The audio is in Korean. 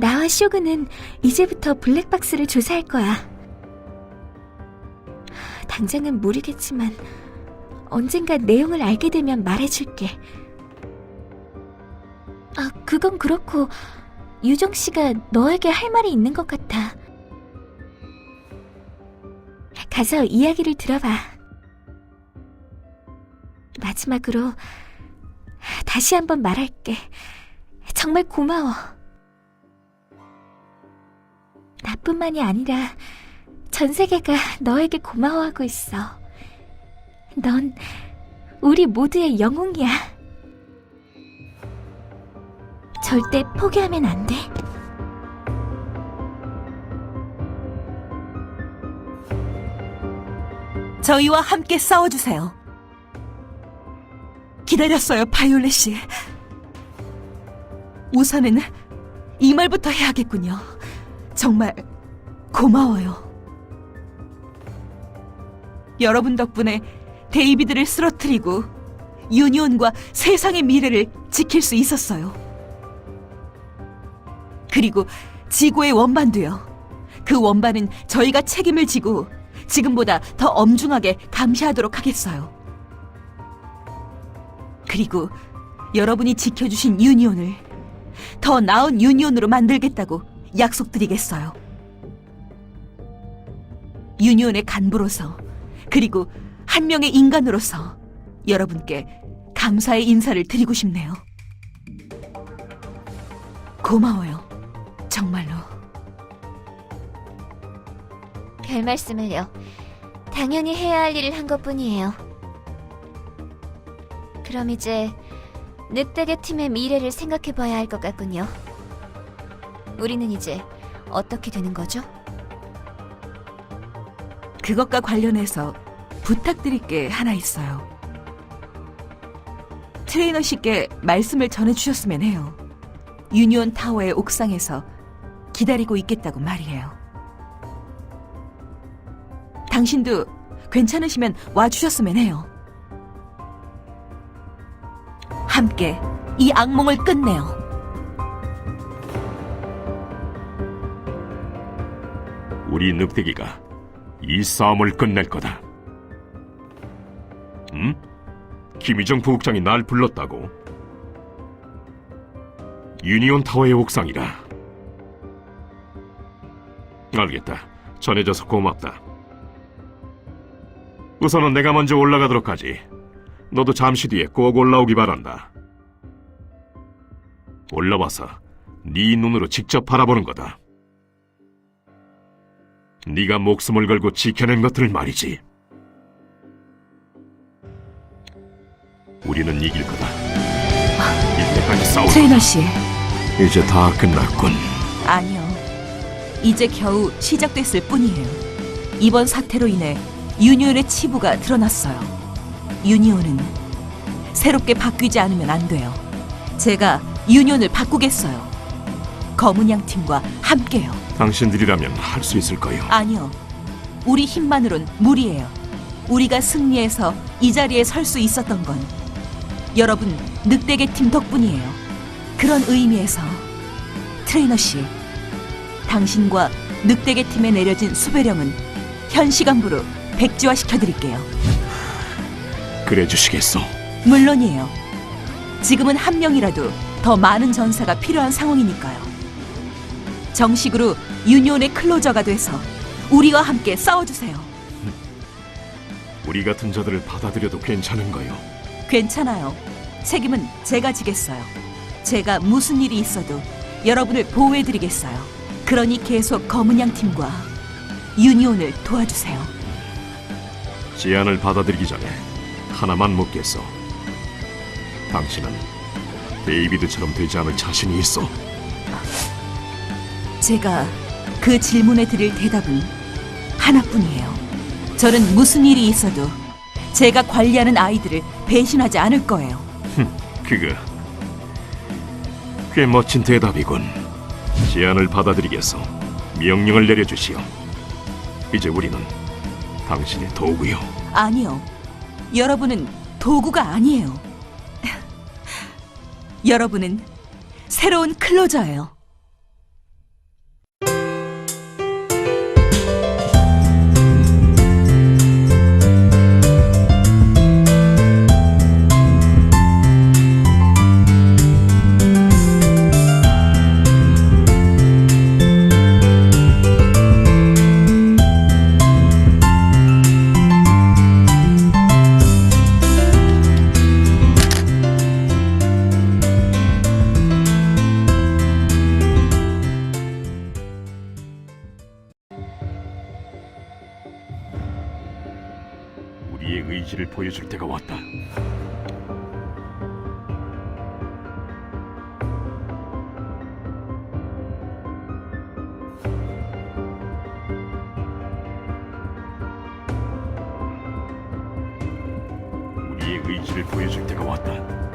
나와 쇼그는 이제부터 블랙박스를 조사할 거야. 당장은 모르겠지만 언젠가 내용을 알게 되면 말해줄게. 아, 그건 그렇고 유정 씨가 너에게 할 말이 있는 것 같아. 가서 이야기를 들어봐. 마지막으로 다시 한번 말할게. 정말 고마워. 나뿐만이 아니라 전 세계가 너에게 고마워하고 있어. 넌 우리 모두의 영웅이야. 절대 포기하면 안 돼. 저희와 함께 싸워주세요. 기다렸어요, 바이올렛 씨. 우선은 이 말부터 해야겠군요. 정말 고마워요. 여러분 덕분에 데이비드를 쓰러뜨리고 유니온과 세상의 미래를 지킬 수 있었어요. 그리고 지구의 원반도요. 그 원반은 저희가 책임을 지고 지금보다 더 엄중하게 감시하도록 하겠어요. 그리고 여러분이 지켜주신 유니온을 더 나은 유니온으로 만들겠다고 약속드리겠어요. 유니온의 간부로서 그리고 한 명의 인간으로서 여러분께 감사의 인사를 드리고 싶네요. 고마워요. 정말로. 별 말씀을요. 당연히 해야 할 일을 한 것뿐이에요. 그럼 이제 늑대계 팀의 미래를 생각해 봐야 할 것 같군요. 우리는 이제 어떻게 되는 거죠? 그것과 관련해서 부탁드릴 게 하나 있어요. 트레이너 씨께 말씀을 전해주셨으면 해요. 유니온 타워의 옥상에서 기다리고 있겠다고 말이에요. 당신도 괜찮으시면 와주셨으면 해요. 함께 이 악몽을 끝내요. 우리 늑대기가 이 싸움을 끝낼 거다. 응? 김희정 부국장이 날 불렀다고? 유니온 타워의 옥상이라. 알겠다. 전해줘서 고맙다. 우선은 내가 먼저 올라가도록 하지. 너도 잠시 뒤에 꼭 올라오기 바란다. 올라와서 네 눈으로 직접 바라보는 거다. 네가 목숨을 걸고 지켜낸 것들을 말이지. 우리는 이길 거다. 이때까지 싸우자. 트레이너 씨. 이제 다 끝났군. 아니요. 이제 겨우 시작됐을 뿐이에요. 이번 사태로 인해 유니온의 치부가 드러났어요. 유니온은 새롭게 바뀌지 않으면 안 돼요. 제가 유니온을 바꾸겠어요. 검은 양 팀과 함께요. 당신들이라면 할 수 있을 거요. 아니요. 우리 힘만으론 무리예요. 우리가 승리해서 이 자리에 설 수 있었던 건 여러분 늑대계 팀 덕분이에요. 그런 의미에서 트레이너 씨, 당신과 늑대계 팀에 내려진 수배령은 현 시간부로 백지화 시켜드릴게요. 그래 주시겠소. 물론이에요. 지금은 한 명이라도 더 많은 전사가 필요한 상황이니까요. 정식으로 유니온의 클로저가 돼서 우리와 함께 싸워주세요. 우리 같은 자들을 받아들여도 괜찮은 거요. 괜찮아요. 책임은 제가 지겠어요. 제가 무슨 일이 있어도 여러분을 보호해드리겠어요. 그러니 계속 검은 양 팀과 유니온을 도와주세요. 제안을 받아들이기 전에 하나만 묻겠소. 당신은 데이비드처럼 되지 않을 자신이 있어. 제가 그 질문에 드릴 대답은 하나뿐이에요. 저는 무슨 일이 있어도 제가 관리하는 아이들을 배신하지 않을 거예요. 그거 꽤 멋진 대답이군. 제안을 받아들이겠소. 명령을 내려주시오. 이제 우리는 당신의 도구요. 아니요. 여러분은 도구가 아니에요. 여러분은 새로운 클로저예요. 의지를 보여줄 때가 왔다. 우리의 의지를 보여줄 때가 왔다.